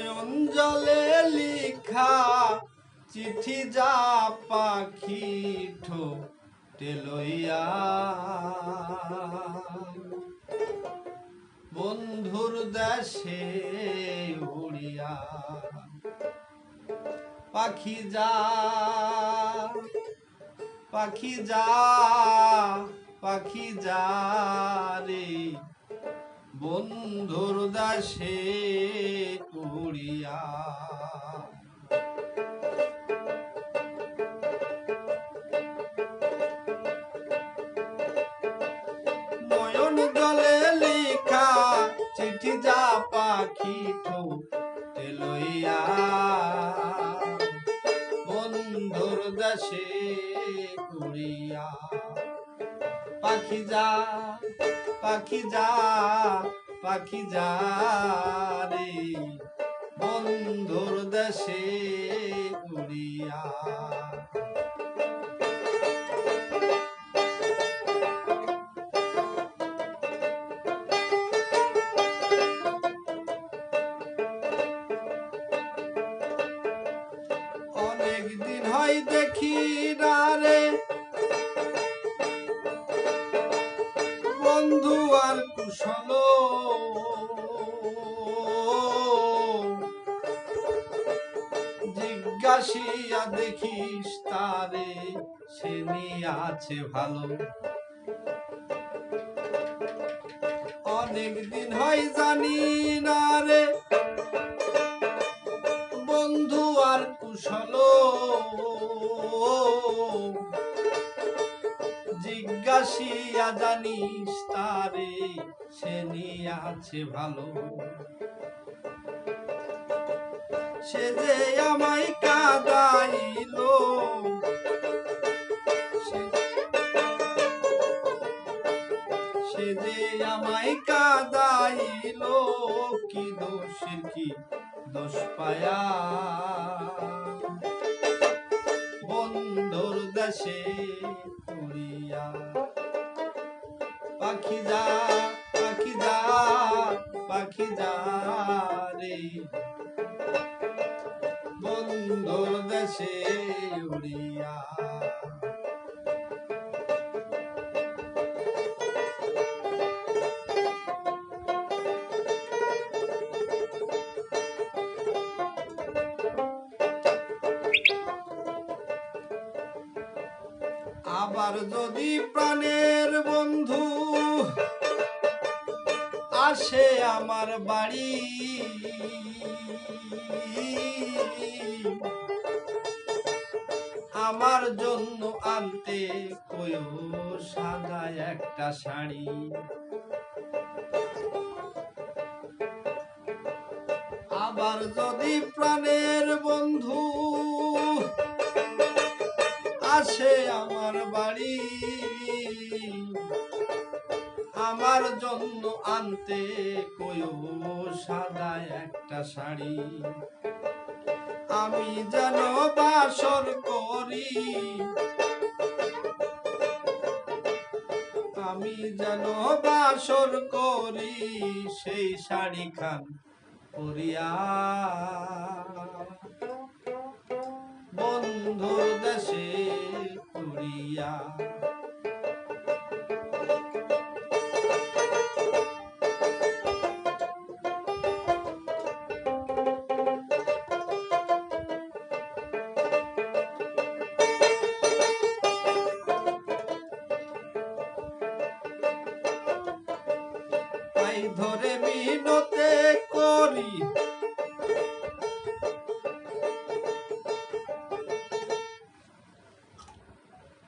নয়ন জলে লিখা চিঠি যা পাখি ঠোঁটে লইয়া। বন্ধুর দেশে উড়িয়া পাখি যা পাখি যা পাখি যা রে। বন্ধুর দাসে উড়িয়া নয়ন গলে লেখা চিঠি যা পাখি ঠোঁটে লইয়া। বন্ধুর দেশে উড়িয়া পাখি যা পাখি যা পাখি যা রে বন্ধুর দেশে উড়িয়া। অনেক দিন হয় দেখি না রে বন্ধু আর কুশল। জিজ্ঞাসিয়া দেখিস তারে, সে নিয়ে আছে ভালো। অনেক দিন হয় জানি না রে, বন্ধু আর কুশল। জিজ্ঞাসিয়া জানিস তারে, সে নিয়ে আছে ভালো। সে যে আমায় কাদাইল, সে- যে আমায় কাদাইল, কি দোষের কি দোষ পায়া? বন্ধুর দেশে উড়িয়া পাখি যা পাখি যা পাখি যা রে। বন্ধুর দেশে উড়িয়া আবার যদি প্রাণের বন্ধু আসে আমার বাড়ি, আমার জন্য আনতে কয়ো সাদা একটা শাড়ি। আবার যদি প্রাণের বন্ধু আসে আমার আমার জন্য আনতে কয়ো সাদা একটা শাড়ি। আমি যেন বাসর করি, আমি যেন বাসর করি সেই শাড়ি খান পরিয়া। বন্ধুর দেশে পুরিয়া ধরে মিনতে করি।